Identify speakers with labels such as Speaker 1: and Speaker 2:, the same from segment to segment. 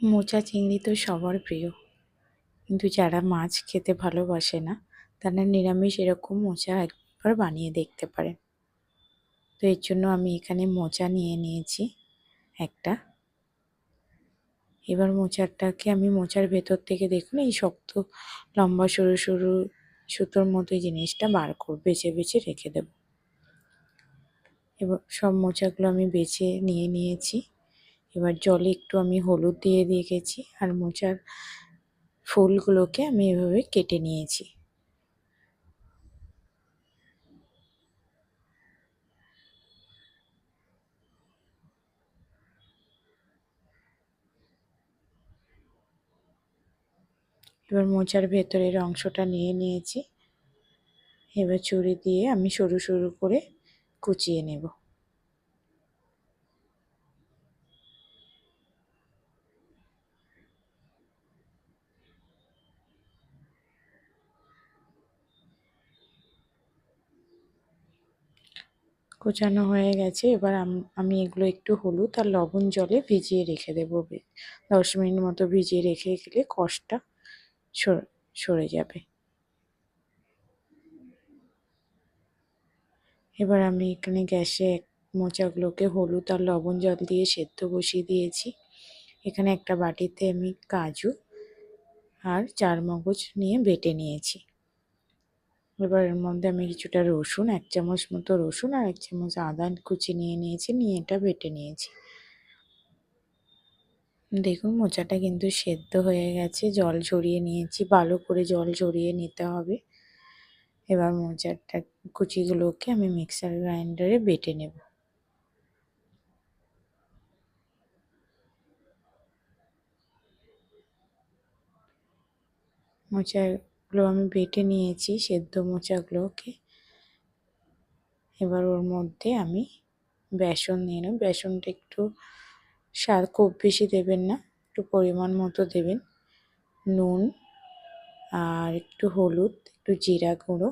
Speaker 1: মোচা চিংড়ি তো সবার প্রিয়। কিন্তু যারা মাছ খেতে ভালোবাসে না, তারা নিরামিষ এরকম মোচা একবার বানিয়ে দেখতে পারেন। তো এর জন্য আমি এখানে মোচা নিয়ে নিয়েছি একটা। এবার মোচারটাকে আমি মোচার ভেতর থেকে দেখুন, এই শক্ত, লম্বা, সরু সরু সুতোর মতো জিনিসটা বার কর বেছে বেছে রেখে দেব। এবার সব মোচাগুলো আমি বেছে নিয়ে নিয়েছি। এবার জলে একটু আমি হলুদ দিয়ে রেখেছি আর মোচার ফুলগুলোকে আমি এভাবে কেটে নিয়েছি। এবার মোচার ভেতরের অংশটা নিয়ে নিয়েছি। এবার চুরি দিয়ে আমি সরু সরু করে কুচিয়ে নেব। কোচানো হয়ে গেছে। এবার আমি এগুলো একটু হলুদ আর লবণ জলে ভিজিয়ে রেখে দেবো। দশ মিনিট মতো ভিজিয়ে রেখে গেলে কষটা সরে যাবে। এবার আমি এখানে গ্যাসে এক মোচাগুলোকে হলুদ আর লবণ জল দিয়ে সেদ্ধ বসিয়ে দিয়েছি। এখানে একটা বাটিতে আমি কাজু আর চারমগজ নিয়ে বেটে নিয়েছি। এবার এর মধ্যে আমি কিছুটা রসুন, এক চামচ মতো রসুন আর এক চামচ আদা কুচি নিয়ে নিয়েছি, নিয়ে এটা বেটে নিয়েছি। দেখুন মোচাটা কিন্তু সেদ্ধ হয়ে গেছে, জল ঝরিয়ে নিয়েছি, ভালো করে জল ঝরিয়ে নিতে হবে। এবার মোচারটা কুচিগুলোকে আমি মিক্সার গ্রাইন্ডারে বেটে নেব। মোচাগুলো আমি বেটে নিয়েছি, সেদ্ধ মোচাগুলোকে। এবার ওর মধ্যে আমি বেসন নিয়ে নেব। বেসনটা একটু স্বাদ খুব বেশি দেবেন না, একটু পরিমাণ মতো দেবেন। নুন আর একটু হলুদ, একটু জিরা গুঁড়ো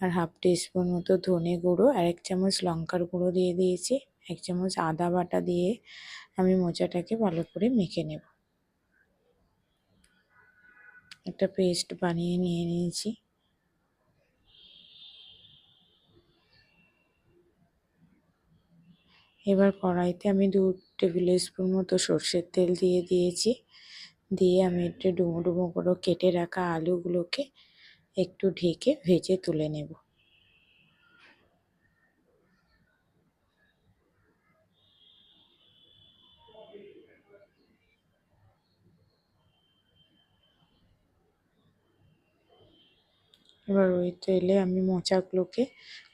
Speaker 1: আর হাফ টিস্পুন মতো ধনে গুঁড়ো আর এক চামচ লঙ্কার গুঁড়ো দিয়ে দিয়েছি। এক চামচ আদা বাটা দিয়ে আমি মোচাটাকে ভালো করে মেখে নেব। একটা পেস্ট বানিয়ে নিয়ে নিয়েছি। এবার কড়াইতে আমি দু টেবিল স্পুন মতো সর্ষের তেল দিয়ে দিয়েছি। দিয়ে আমি একটু ডুমো ডুমো করে কেটে রাখা আলুগুলোকে একটু ঢেকে ভেজে তুলে নেব। এবার ওই তেলে আমি মোচাগুলোকে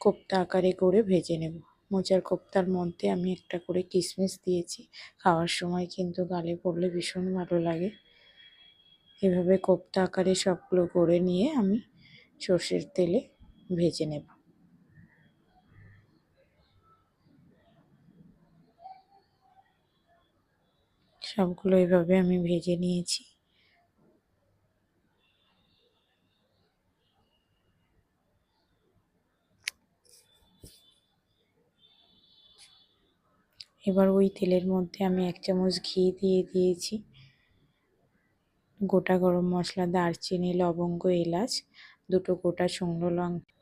Speaker 1: কোপ্তা আকারে করে ভেজে নেব। মোচার কোপ্তার মধ্যে আমি একটা করে কিশমিশ দিয়েছি। খাওয়ার সময় কিন্তু গালে পড়লে ভীষণ ভালো লাগে। এভাবে কোপ্তা আকারে সবগুলো করে নিয়ে আমি সর্ষের তেলে ভেজে নেব। সবগুলো এভাবে আমি ভেজে নিয়েছি। এবার ওই তেলের মধ্যে আমি এক চামচ ঘি দিয়ে দিয়েছি। গোটা গরম মশলা, দারচিনি, লবঙ্গ, এলাচ, দুটো গোটা শুকনো লঙ্কা,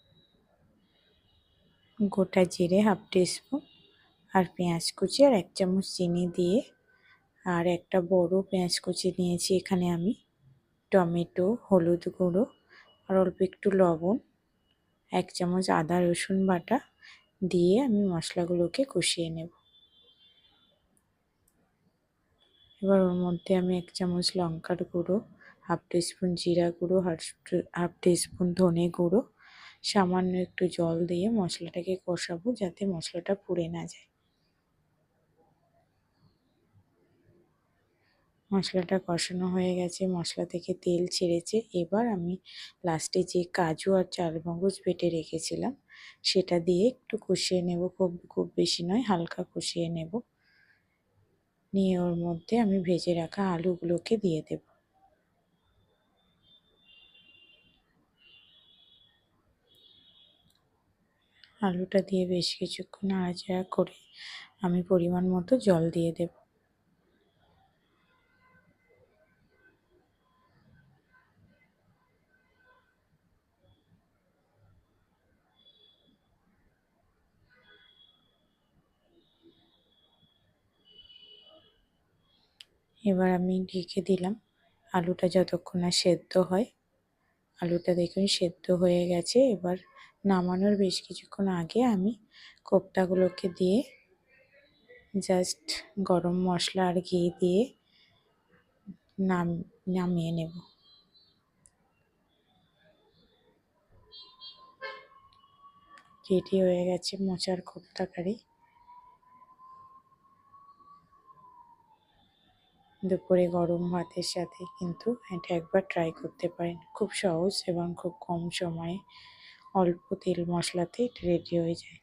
Speaker 1: গোটা জিরে হাফ টিস্পুন আর পেঁয়াজ কুচি আর এক চামচ চিনি দিয়ে আর একটা বড় পেঁয়াজ কুচি নিয়েছি। এখানে আমি টমেটো, হলুদ গুঁড়ো আর অল্প একটু লবণ, এক চামচ আদা রসুন বাটা দিয়ে আমি মশলাগুলোকে কষিয়ে নেব। এবার ওর মধ্যে আমি এক চামচ লঙ্কার গুঁড়ো, হাফ টিস্পুন জিরা গুঁড়ো, হাফ টিস্পুন ধনে গুঁড়ো, সামান্য একটু জল দিয়ে মশলাটাকে কষাবো যাতে মশলাটা পুড়ে না যায়। মশলাটা কষানো হয়ে গেছে, মশলা থেকে তেল ছেড়েছে। এবার আমি লাস্টে যে কাজু আর চারমগজ বেটে রেখেছিলাম, সেটা দিয়ে একটু কষিয়ে নেব। খুব খুব বেশি নয়, হালকা কষিয়ে নেব। নিয়ে ওর মধ্যে আমি ভেজে রাখা আলুগুলোকে দিয়ে দেব। আলুটা দিয়ে বেশ কিছুক্ষণ নাড়াচাড়া করে আমি পরিমাণ মতো জল দিয়ে দেব। এবার আমি ঢেকে দিলাম। আলুটা যতক্ষণ না সেদ্ধ হয়। আলুটা দেখুন সেদ্ধ হয়ে গেছে। এবার নামানোর বেশ কিছুক্ষণ আগে আমি কোপ্তাগুলোকে দিয়ে জাস্ট গরম মশলা আর ঘি দিয়ে নাম, নামিয়ে নেব। রেডি হয়ে গেছে মোচার কোপ্তা কারি দুপুরে গরম ভাতের সাথে কিন্তু এটা একবার ট্রাই করতে পারেন। খুব সহজ এবং খুব কম সময়ে অল্প তেল মশলাতে এটা রেডি হয়ে যায়।